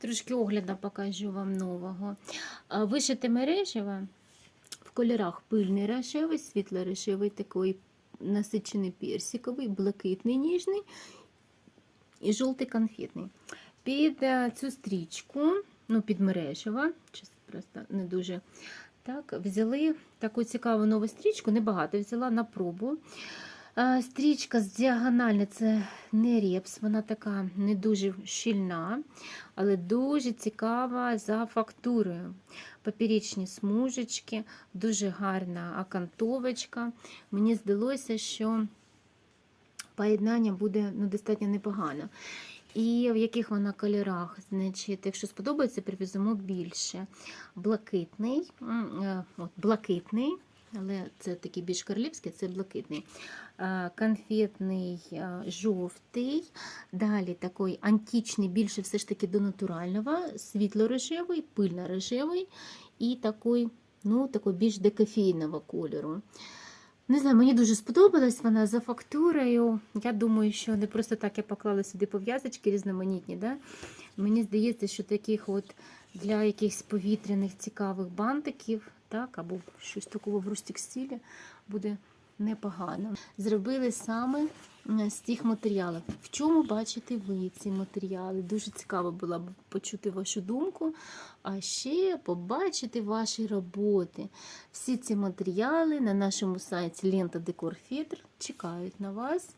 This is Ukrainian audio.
Трошки огляду покажу вам нового. А, Вишите мережево в кольорах пильний рожевий, світло-рожевий, такий насичений персиковий, блакитний ніжний і жовтий конфетний. Під е, цю стрічку, ну, під мережево, просто не дуже так, взяли таку цікаву нову стрічку, небагато взяла на пробу. Е, Стрічка з діагональна це не репс, вона така не дуже щільна, але дуже цікава за фактурою. Поперечні смужечки, дуже гарна окантовочка. Мені здалося, що поєднання буде ну, достатньо непогано. І в яких вона кольорах? Значить, якщо сподобається, привеземо більше. Блакитний, е, от, блакитний, але це такий більш королівський, це блакитний. Е, Конфетний е, жовтий, далі такий античний, більше все ж таки до натурального, світло-рожевий, пильно-рожевий і такий, ну, такий більш декофейного кольору. Не знаю, мені дуже сподобалась вона за фактурою. Я думаю, що не просто так я поклала сюди пов'язочки різноманітні. Да? Мені здається, що таких от для якихось повітряних цікавих бантиків, так, або щось такого в рустік стилі буде непогано. Зробили саме з тих матеріалів. В чому бачите ви ці матеріали? Дуже цікаво було б почути вашу думку, а ще побачити ваші роботи. Всі ці матеріали на нашому сайті Лента Декор Фітр чекають на вас.